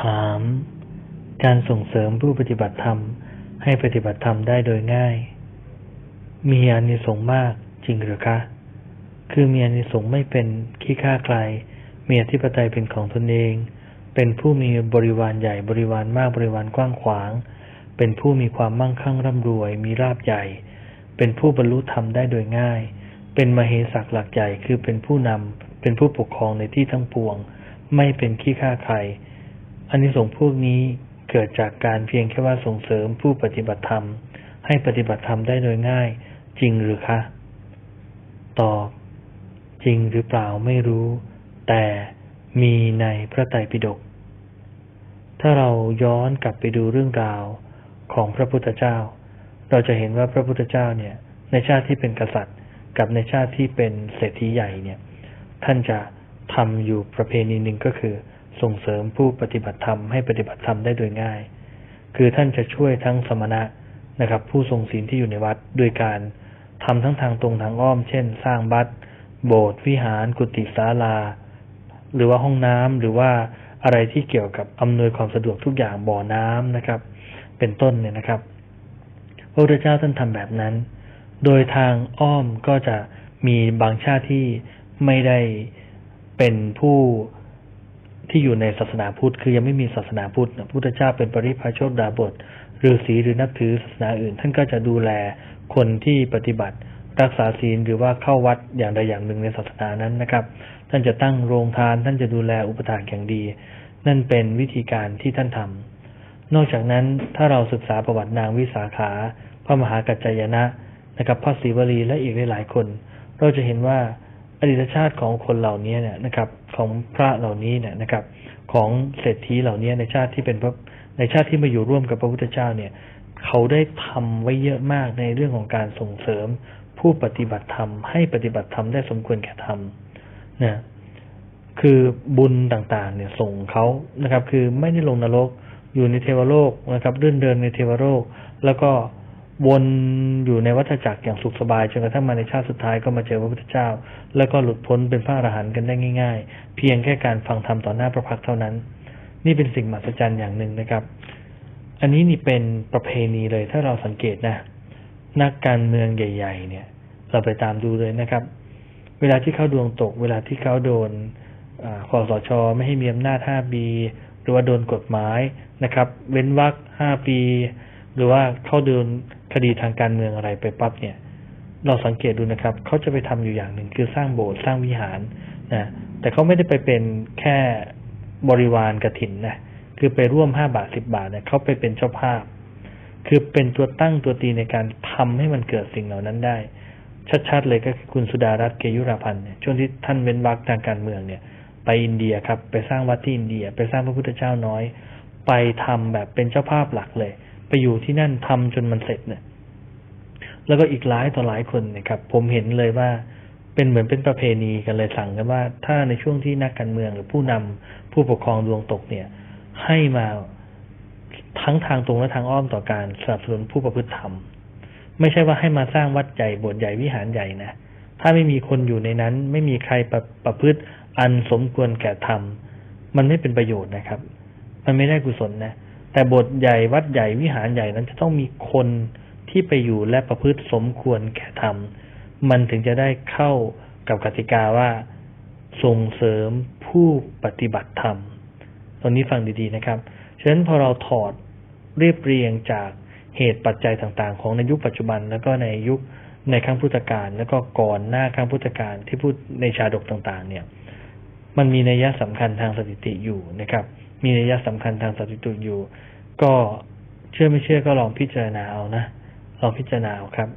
ถาม การส่งเสริมผู้ปฏิบัติธรรมให้ปฏิบัติธรรมได้โดยง่าย มีอานิสงส์มากจริงหรือคะ คือมีอานิสงส์ไม่เป็นขี้ข้าใครมีอธิปไตยเป็นของตนเอง เป็นผู้มีบริวารใหญ่บริวารมากบริวารกว้างขวาง เป็นผู้มีความมั่งคั่งร่ำรวย มีราบใหญ่ เป็นผู้บรรลุธรรมได้โดยง่าย เป็นมเหสักหลักใหญ่คือเป็นผู้นำเป็นผู้ปกครองในที่ทั้งปวง ไม่เป็นขี้ข้าใคร อันนี้สงส์พวกนี้เกิดจากการเพียงแค่ว่าส่งเสริมผู้ปฏิบัติธรรม ให้ปฏิบัติธรรมได้โดยง่าย จริงหรือคะ ตอบ จริงหรือเปล่าไม่รู้ แต่มีในพระไตรปิฎก ถ้าเราย้อนกลับไปดูเรื่องราวของพระพุทธเจ้า เราจะเห็นว่าพระพุทธเจ้าเนี่ย ในชาติที่เป็นกษัตริย์ กับในชาติที่เป็นเศรษฐีใหญ่เนี่ย ท่านจะทำอยู่ประเพณีหนึ่งก็คือ ส่งเสริมผู้ปฏิบัติธรรมให้ปฏิบัติธรรมได้โดยง่าย คือท่านจะช่วยทั้งสมณะนะครับ ผู้ทรงศีลที่อยู่ในวัดโดยการทำทั้งทางตรงทางอ้อม เช่น สร้างบัดโบสถ์วิหาร กุฏิศาลา หรือว่าห้องน้ำหรือว่าอะไรที่เกี่ยวกับอำนวยความสะดวกทุกอย่างบ่อน้ำนะครับ เป็นต้นเนี่ยนะครับ พระพุทธเจ้าท่านทำแบบนั้น โดยทางอ้อมก็จะมีบางชาติที่ไม่ได้เป็นผู้ ที่อยู่ในศาสนาพุทธ คือยังไม่มีศาสนาพุทธพระพุทธเจ้าเป็นปริพาโชคดาบทฤาษีหรือนับถือศาสนาอื่น ท่านก็จะดูแลคนที่ปฏิบัติ รักษาศีลหรือว่าเข้าวัดอย่างใดอย่างหนึ่งในศาสนานั้นนะครับ ท่านจะตั้งโรงทาน ท่านจะดูแลอุปถากอย่างดี นั่นเป็นวิธีการที่ท่านทำนอกจากนั้นถ้าเราศึกษาประวัตินางวิสาขา พระมหากัจจายนะนะครับพระศรีวลีและอีกหลายๆคน เราจะเห็นว่าอดีตชาติของคนเหล่านี้เนี่ยนะครับ ของพระเหล่านี้เนี่ยนะครับ ของเศรษฐีเหล่านี้ในชาติที่เป็นพระในชาติที่มาอยู่ร่วมกับพระพุทธเจ้าเนี่ย เขาได้ทำไว้เยอะมากในเรื่องของการส่งเสริม ผู้ปฏิบัติธรรมให้ปฏิบัติธรรมได้สมควรแก่ธรรมนะคือบุญต่างๆ เนี่ยส่งเขานะครับ คือไม่ได้ลงนรกอยู่ในเทวโลกนะครับเดินเดินในเทวโลกแล้วก็ วนอยู่ในวัฏจักรอย่างสุขสบายจนกระทั่งมาในชาติสุดท้ายก็มาเจอพระพุทธเจ้า แล้วก็หลุดพ้นเป็นพระอรหันต์กันได้ง่าย ๆ เพียงแค่การฟังธรรมต่อหน้าพระพักเท่านั้น นี่เป็นสิ่งมหัศจรรย์อย่างหนึ่งนะครับ อันนี้นี่เป็นประเพณีเลยถ้าเราสังเกตนะ นักการเมืองใหญ่ ๆ เนี่ย เราไปตามดูเลยนะครับ เวลาที่เขาดวงตก เวลาที่เขาโดนคอสชไม่ให้มีอำนาจ 5 ปี หรือว่าโดนกฎหมายนะครับ เว้นวรรค5 ปี หรือว่าเขาโดน คดีทางการเมืองอะไรไปปั๊บเนี่ย เราสังเกตดูนะครับเขาจะไปทำอยู่อย่างหนึ่งคือสร้างโบสถ์สร้างวิหารนะแต่เขาไม่ได้ไปเป็นแค่บริวารกระถินนะคือไปร่วมห้าบาทสิบบาทเนี่ยเขาไปเป็นเจ้าภาพ คือเป็นตัวตั้งตัวตีในการทำให้มันเกิดสิ่งเหล่านั้นได้ ชัดๆเลยก็คือคุณสุดารัตน์เกยุราพันธ์เนี่ยช่วงที่ท่านเว้นวรรคทางการเมืองเนี่ย ไปอินเดียครับ ไปสร้างวัดที่อินเดีย ไปสร้างพระพุทธเจ้าน้อย ไปทำแบบเป็นเจ้าภาพหลักเลย ไปอยู่ที่นั่นทำจนมันเสร็จเนี่ย แล้วก็อีกหลายต่อหลายคนนะครับ ผมเห็นเลยว่าเป็นเหมือนเป็นประเพณีกันเลยสั่งกันว่า ถ้าในช่วงที่นักการเมืองหรือผู้นำผู้ปกครองดวงตกเนี่ย ให้มาทั้งทางตรงและทางอ้อมต่อการสนับสนุนผู้ประพฤติธรรม ไม่ใช่ว่าให้มาสร้างวัดใหญ่โบสถ์ใหญ่วิหารใหญ่นะถ้าไม่มีคนอยู่ในนั้น ไม่มีใครประประพฤติอันสมควรแก่ธรรมมันไม่เป็นประโยชน์นะครับ มันไม่ได้กุศลนะ แต่โบสถ์ใหญ่วัดใหญ่วิหารใหญ่นั้นจะต้องมีคนที่ไปอยู่และประพฤติสมควรแก่ธรรมมันถึงจะได้เข้ากับกติกาว่าส่งเสริมผู้ปฏิบัติธรรม ตรงนี้ฟังดีๆนะครับฉะนั้นพอเราถอดเรียบเรียงจากเหตุปัจจัยต่างๆ ของในยุคปัจจุบัน แล้วก็ในยุคในครั้งพุทธกาลแล้วก็ก่อนหน้าครั้งพุทธกาลที่พูดในชาดกต่างๆ เนี่ย มันมีนัยยะสำคัญทางสถิติอยู่นะครับ มีนัยยะสำคัญทางสถิติอยู่ ก็เชื่อไม่เชื่อก็ลองพิจารณาเอานะลองพิจารณาเอาครับ